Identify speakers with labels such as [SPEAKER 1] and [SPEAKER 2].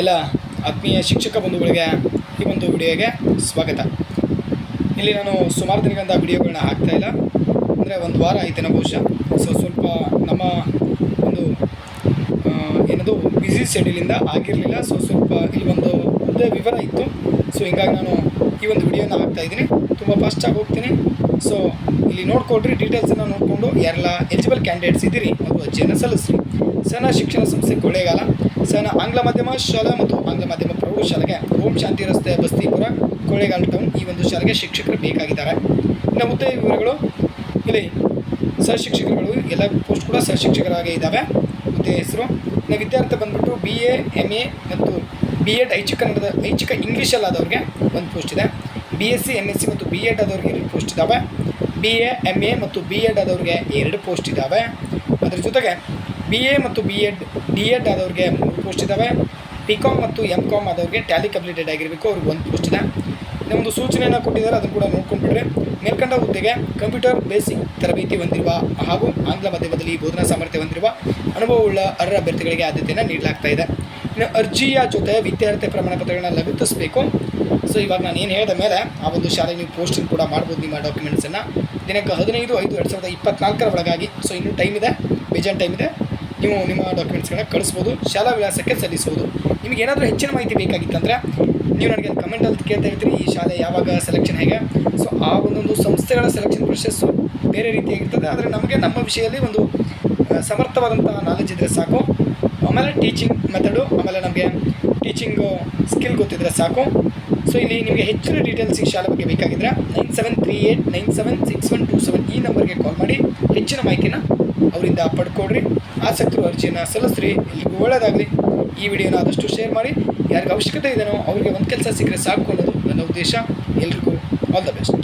[SPEAKER 1] ಎಲ್ಲ ಆತ್ಮೀಯ ಶಿಕ್ಷಕ ಬಂಧುಗಳಿಗೆ ಈ ಒಂದು ವಿಡಿಯೋಗೆ ಸ್ವಾಗತ. ಇಲ್ಲಿ ನಾನು ಸುಮಾರು ದಿನಗಳಿಂದ ವಿಡಿಯೋಗಳನ್ನ ಹಾಕ್ತಾ ಇಲ್ಲ. ಅಂದರೆ ಒಂದು ವಾರ ಆಯ್ತೇನೋ ಬಹುಶಃ. ಸೊ ಸ್ವಲ್ಪ ನಮ್ಮ ಒಂದು ಏನದು ಬ್ಯುಸಿ ಶೆಡ್ಯೂಲಿಂದ ಆಗಿರಲಿಲ್ಲ. ಸೊ ಸ್ವಲ್ಪ ಇಲ್ಲಿ ಒಂದು ಒಂದೇ ವಿವರ ಇತ್ತು. ಸೊ ಹಿಂಗಾಗಿ ನಾನು ಈ ಒಂದು ವಿಡಿಯೋನ ಹಾಕ್ತಾ ಇದ್ದೀನಿ. ತುಂಬ ಫಾಸ್ಟಾಗಿ ಹೋಗ್ತೀನಿ. ಸೊ ಇಲ್ಲಿ ನೋಡ್ಕೊಳ್ರಿ ಡೀಟೇಲ್ಸನ್ನು ನೋಡಿಕೊಂಡು ಯಾರೆಲ್ಲ ಎಲಿಜಿಬಲ್ ಕ್ಯಾಂಡಿಡೇಟ್ಸ್ ಇದ್ದೀರಿ, ಅದು ಅರ್ಜಿಯನ್ನು ಸಲ್ಲಿಸ್ರಿ. ಸನ ಶಿಕ್ಷಣ ಸಂಸ್ಥೆ ಕೊಳ್ಳೇಗಾಲ ಸನ ಆಂಗ್ಲ ಮಾಧ್ಯಮ ಶಾಲಾ ಮತ್ತು ಆಂಗ್ಲ ಮಾಧ್ಯಮ ಪ್ರೌಢಶಾಲೆಗೆ ಓಂ ಶಾಂತಿ ರಸ್ತೆ ಬಸ್ತಿಪುರ ಕೊಳ್ಳೇಗಾಲ ಟೌನ್ ಈ ಒಂದು ಶಾಲೆಗೆ ಶಿಕ್ಷಕರು ಬೇಕಾಗಿದ್ದಾರೆ. ಇನ್ನು ಮುಂದೆ ವಿವರಗಳು, ಇಲ್ಲಿ ಸಹ ಶಿಕ್ಷಕರುಗಳು ಎಲ್ಲ ಪೋಸ್ಟ್ ಕೂಡ ಸಹ ಶಿಕ್ಷಕರಾಗಿ ಇದ್ದಾವೆ. ಮತ್ತೆ ಹೆಸರು, ಇನ್ನು ವಿದ್ಯಾರ್ಥಿ ಬಂದ್ಬಿಟ್ಟು ಬಿ ಎ ಎಂ ಎ ಮತ್ತು ಬಿ ಎಡ್ ಐಚ್ಛಿಕ ಕನ್ನಡದ, ಐಚ್ಛಿಕ ಇಂಗ್ಲೀಷಲ್ಲಾದವ್ರಿಗೆ ಒಂದು ಪೋಸ್ಟ್ ಇದೆ. B S C M S C ಮತ್ತು ಬಿ ಎಡ್ ಆದವ್ರಿಗೆ ಎರಡು ಪೋಸ್ಟ್ ಇದ್ದಾವೆ. ಬಿ ಎ ಎಂ ಎ ಮತ್ತು ಬಿ ಎಡ್ ಆದವ್ರಿಗೆ ಎರಡು ಪೋಸ್ಟ್ ಇದ್ದಾವೆ. ಅದರ ಜೊತೆಗೆ ಬಿ ಎ ಮತ್ತು ಬಿ ಎಡ್ ಡಿ ಎಡ್ ಆದವ್ರಿಗೆ ಮೂರು ಪೋಸ್ಟ್ ಇದ್ದಾವೆ ಬಿ ಕಾಮ್ ಮತ್ತು ಎಂ ಕಾಮ್ ಆದವ್ರಿಗೆ ಟ್ಯಾಲಿ ಕಂಪ್ಲೀಟೆಡ್ ಆಗಿರಬೇಕು, ಅವ್ರಿಗೆ ಒಂದು ಪೋಸ್ಟ್ ಇದೆ. ನಮ್ಮದು ಸೂಚನೆಯನ್ನು ಕೊಟ್ಟಿದ್ದಾರೆ, ಅದನ್ನು ಕೂಡ ನೋಡ್ಕೊಂಡ್ಬಿಟ್ರೆ ಮೇಲ್ಕಂಡ ಹುದ್ದೆಗೆ ಕಂಪ್ಯೂಟರ್ ಬೇಸಿಕ್ ತರಬೇತಿ ಹೊಂದಿರುವ ಹಾಗೂ ಆಂಗ್ಲ ಮಾಧ್ಯಮದಲ್ಲಿ ಬೋಧನಾ ಸಾಮರ್ಥ್ಯ ಹೊಂದಿರುವ ಅನುಭವವುಳ್ಳ ಅರ್ಹ ಅಭ್ಯರ್ಥಿಗಳಿಗೆ ಆದ್ಯತೆಯನ್ನು ನೀಡಲಾಗ್ತಾ ಇದೆ. ಇನ್ನು ಅರ್ಜಿಯ ಜೊತೆ ವಿದ್ಯಾರ್ಥಿ ಪ್ರಮಾಣ ಪತ್ರಗಳನ್ನ ಲಗತ್ತಿಸಬೇಕು. ಸೊ ಇವಾಗ ನಾನು ಏನು ಹೇಳಿದ ಮೇಲೆ, ಆ ಒಂದು ಶಾಲೆಗೆ ನೀವು ಪೋಸ್ಟಿಂಗ್ ಕೂಡ ಮಾಡ್ಬೋದು, ನಿಮ್ಮ ಡಾಕ್ಯುಮೆಂಟ್ಸನ್ನು ದಿನಾಂಕ ಹದಿನೈದು, ಐದು, ಎರಡು ಸಾವಿರದ ಇಪ್ಪತ್ನಾಲ್ಕರ ಒಳಗಾಗಿ. ಸೊ ಇನ್ನೂ ಟೈಮ್ ಇದೆ, ಬೇಜಾನ್ ಟೈಮ್ ಇದೆ. ನೀವು ನಿಮ್ಮ ಡಾಕ್ಯುಮೆಂಟ್ಸ್ಗಳನ್ನ ಕಳಿಸ್ಬೋದು, ಶಾಲಾ ವಿಳಾಸಕ್ಕೆ ಸಲ್ಲಿಸ್ಬೋದು. ನಿಮಗೆ ಏನಾದರೂ ಹೆಚ್ಚಿನ ಮಾಹಿತಿ ಬೇಕಾಗಿತ್ತಂದರೆ ನೀವು ನನಗೆ ಕಮೆಂಟಲ್ಲಿ ಕೇಳ್ತಾ ಇರ್ತೀರಿ, ಈ ಶಾಲೆ ಯಾವಾಗ ಸೆಲೆಕ್ಷನ್ ಹೇಗೆ. ಸೊ ಆ ಒಂದೊಂದು ಸಂಸ್ಥೆಗಳ ಸೆಲೆಕ್ಷನ್ ಪ್ರೊಸೆಸ್ಸು ಬೇರೆ ರೀತಿಯಾಗಿರ್ತದೆ, ಆದರೆ ನಮಗೆ ನಮ್ಮ ವಿಷಯದಲ್ಲಿ ಒಂದು ಸಮರ್ಥವಾದಂಥ ನಾಲೆಜ್ ಇದ್ದರೆ ಸಾಕು. ಆಮೇಲೆ ಟೀಚಿಂಗ್ ಮೆಥಡು ಆಮೇಲೆ ನಮಗೆ ಟೀಚಿಂಗು ಸ್ಕಿಲ್ ಗೊತ್ತಿದ್ರೆ ಸಾಕು. ಸೊ ಇಲ್ಲಿ ನಿಮಗೆ ಹೆಚ್ಚಿನ ಡೀಟೇಲ್ಸ್ ಈ ಶಾಲೆ ಬಗ್ಗೆ ಬೇಕಾಗಿದ್ದರೆ nine seven three eight nine seven six one two seven ಈ ನಂಬರ್ಗೆ ಕಾಲ್ ಮಾಡಿ ಹೆಚ್ಚಿನ ಮಾಹಿತಿನ ಅವರಿಂದ ಪಡ್ಕೊಡ್ರಿ ಆಸಕ್ತರು ಅರ್ಜಿಯನ್ನು ಸಲ್ಲಿಸ್ರಿ. ಎಲ್ರಿಗೂ ಒಳ್ಳೆಯದಾಗಲಿ ಈ ವಿಡಿಯೋನ ಆದಷ್ಟು ಶೇರ್ ಮಾಡಿ. ಯಾರಿಗೆ ಅವಶ್ಯಕತೆ ಇದೆಯೋ ಅವರಿಗೆ ಒಂದು ಕೆಲಸ ಸಿಕ್ಕರೆ ಸಾಕು ಅನ್ನೋದು ನನ್ನ ಉದ್ದೇಶ. ಎಲ್ರಿಗೂ ಆಲ್ ದ ಬೆಸ್ಟ್.